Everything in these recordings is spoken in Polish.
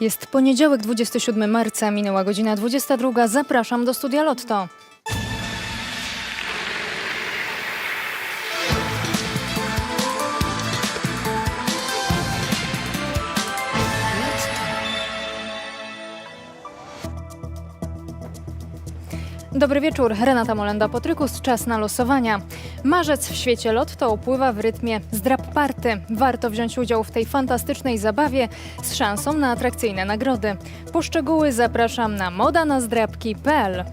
Jest poniedziałek, 27 marca, minęła godzina 22. Zapraszam do studia Lotto. Dobry wieczór, Renata Molenda-Potrykus, czas na losowania. Marzec w świecie Lotto upływa w rytmie zdrab party. Warto wziąć udział w tej fantastycznej zabawie z szansą na atrakcyjne nagrody. Po szczegóły zapraszam na modanazdrabki.pl.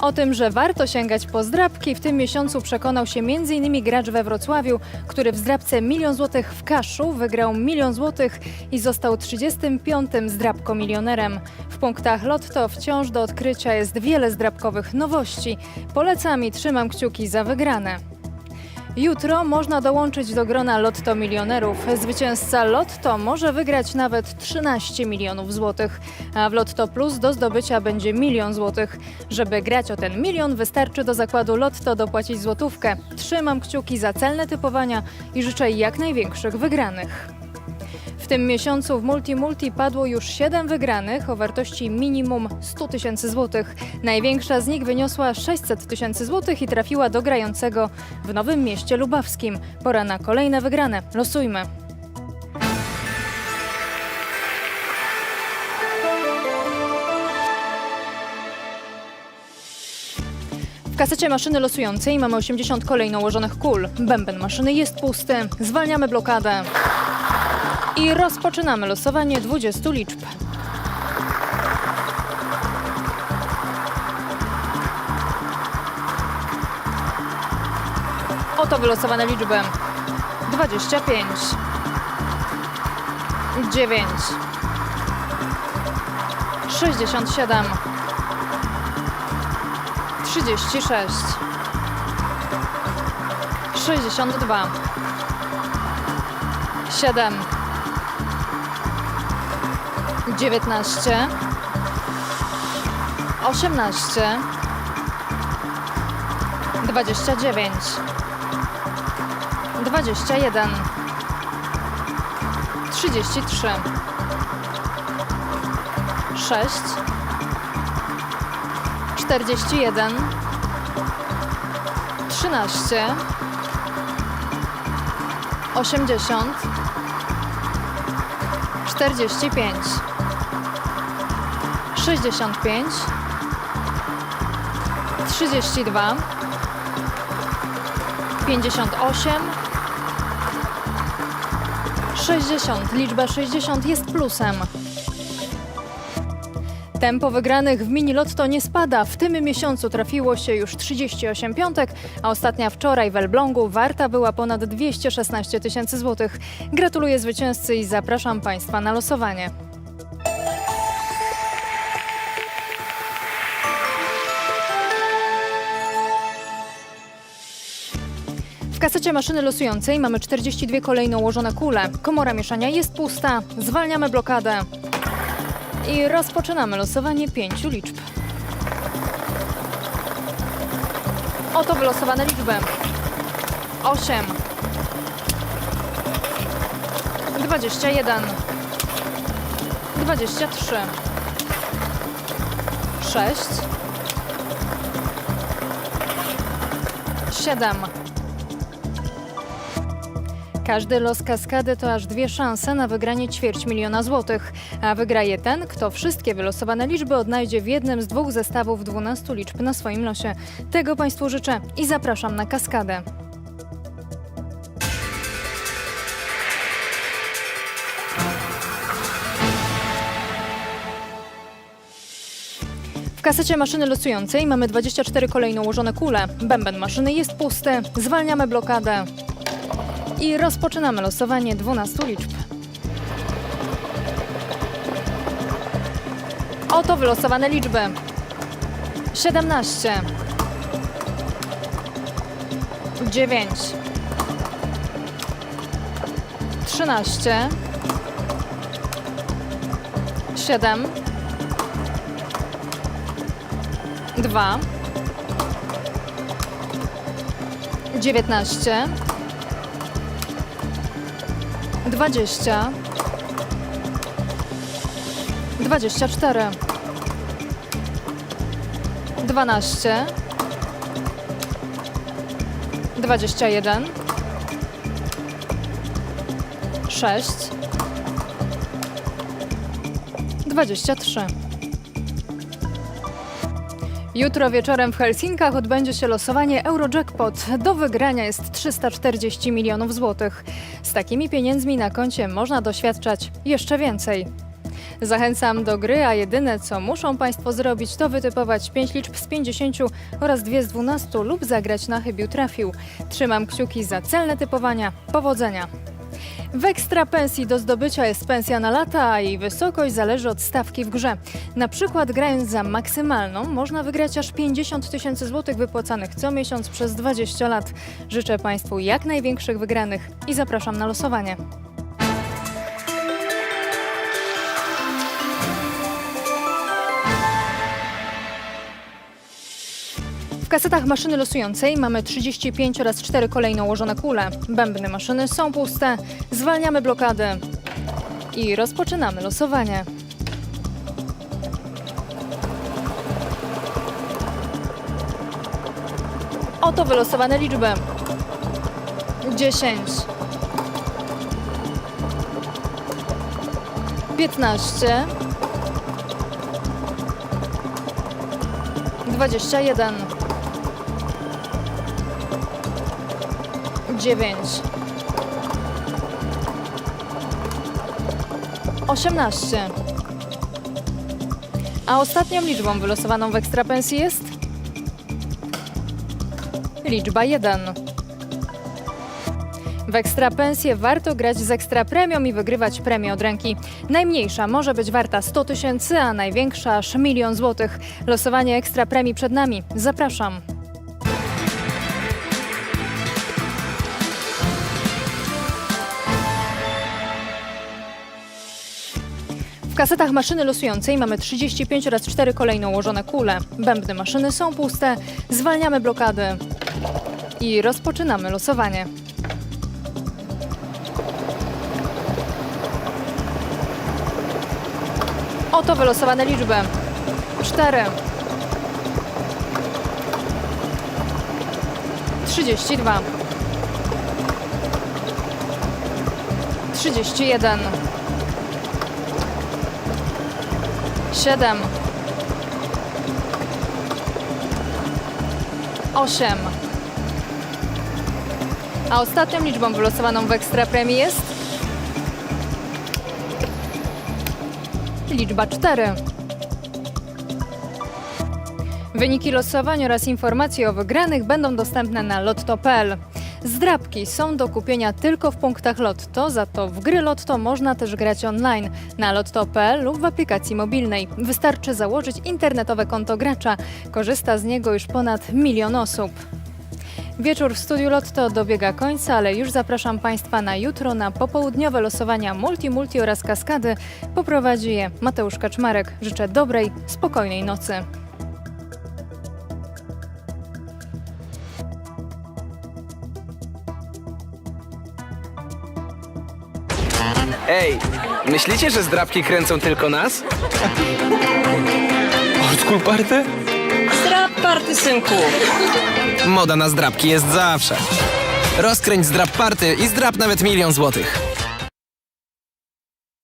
O tym, że warto sięgać po zdrabki, w tym miesiącu przekonał się m.in. gracz we Wrocławiu, który w zdrabce milion złotych w kaszu wygrał milion złotych i został 35. zdrabkomilionerem. W punktach Lotto wciąż do odkrycia jest wiele zdrabkowych nowości. Polecam i trzymam kciuki za wygrane. Jutro można dołączyć do grona Lotto Milionerów. Zwycięzca Lotto może wygrać nawet 13 milionów złotych, a w Lotto Plus do zdobycia będzie milion złotych. Żeby grać o ten milion, wystarczy do zakładu Lotto dopłacić złotówkę. Trzymam kciuki za celne typowania i życzę jak największych wygranych. Tym miesiącu w Multi Multi padło już 7 wygranych o wartości minimum 100 tysięcy złotych. Największa z nich wyniosła 600 tysięcy złotych i trafiła do grającego w Nowym Mieście Lubawskim. Pora na kolejne wygrane. Losujmy. W kasecie maszyny losującej mamy 80 kolejno ułożonych kul. Bęben maszyny jest pusty. Zwalniamy blokadę. I rozpoczynamy losowanie 20 liczb. Oto wylosowane liczby. 25 9 67 36 62 7 19 18 29 21 33 6 41 13 80 45 65 32 58 60. Liczba 60 jest plusem. Tempo wygranych w mini lotto nie spada. W tym miesiącu trafiło się już 38 piątek, a ostatnia wczoraj w Elblągu warta była ponad 216 tysięcy złotych. Gratuluję zwycięzcy i zapraszam Państwa na losowanie. Kasecie maszyny losującej mamy 42 kolejno ułożone kule. Komora mieszania jest pusta. Zwalniamy blokadę. I rozpoczynamy losowanie pięciu liczb. Oto wylosowane liczby. 8 21 23 6 7 każdy los kaskady to aż dwie szanse na wygranie ćwierć miliona złotych, a wygraje ten, kto wszystkie wylosowane liczby odnajdzie w jednym z dwóch zestawów 12 liczb na swoim losie. Tego Państwu życzę i zapraszam na kaskadę. W kasecie maszyny losującej mamy 24 kolejno ułożone kule. Bęben maszyny jest pusty. Zwalniamy blokadę. I rozpoczynamy losowanie 12 liczb. Oto wylosowane liczby. 17 9 13 7 2 19 20 24 12 21 6 23 Jutro wieczorem w Helsinkach odbędzie się losowanie Eurojackpot. Do wygrania jest 340 milionów złotych. Z takimi pieniędzmi na koncie można doświadczać jeszcze więcej. Zachęcam do gry, a jedyne co muszą Państwo zrobić to wytypować 5 liczb z 50 oraz 2 z 12 lub zagrać na chybił trafił. Trzymam kciuki za celne typowania. Powodzenia! W ekstra pensji do zdobycia jest pensja na lata, a jej wysokość zależy od stawki w grze. Na przykład grając za maksymalną można wygrać aż 50 tysięcy złotych wypłacanych co miesiąc przez 20 lat. Życzę Państwu jak największych wygranych i zapraszam na losowanie. Kasetach maszyny losującej mamy 35 oraz 4 kolejno ułożone kule. Bębny maszyny są puste. Zwalniamy blokady i rozpoczynamy losowanie. Oto wylosowane liczby. 10 15 21 9 18 A ostatnią liczbą wylosowaną w ekstrapensji jest liczba 1. W ekstrapensję warto grać z ekstra premium i wygrywać premię od ręki. Najmniejsza może być warta 100 tysięcy, a największa aż milion złotych. Losowanie ekstra premii przed nami. Zapraszam. Kasetach maszyny losującej mamy 35 oraz 4 kolejno ułożone kule. Bębny maszyny są puste. Zwalniamy blokady i rozpoczynamy losowanie. Oto wylosowane liczby. 4 32 31 7 8 A ostatnią liczbą wylosowaną w ekstra premii jest liczba 4. Wyniki losowań oraz informacje o wygranych będą dostępne na lotto.pl. Zdrabki są do kupienia tylko w punktach Lotto, za to w gry Lotto można też grać online na lotto.pl lub w aplikacji mobilnej. Wystarczy założyć internetowe konto gracza. Korzysta z niego już ponad milion osób. Wieczór w studiu Lotto dobiega końca, ale już zapraszam Państwa na jutro na popołudniowe losowania Multi Multi oraz Kaskady. Poprowadzi je Mateusz Kaczmarek. Życzę dobrej, spokojnej nocy. Ej, myślicie, że zdrabki kręcą tylko nas? Old school party? Strap party, synku! Moda na zdrabki jest zawsze. Rozkręć zdrab party i zdrab nawet milion złotych.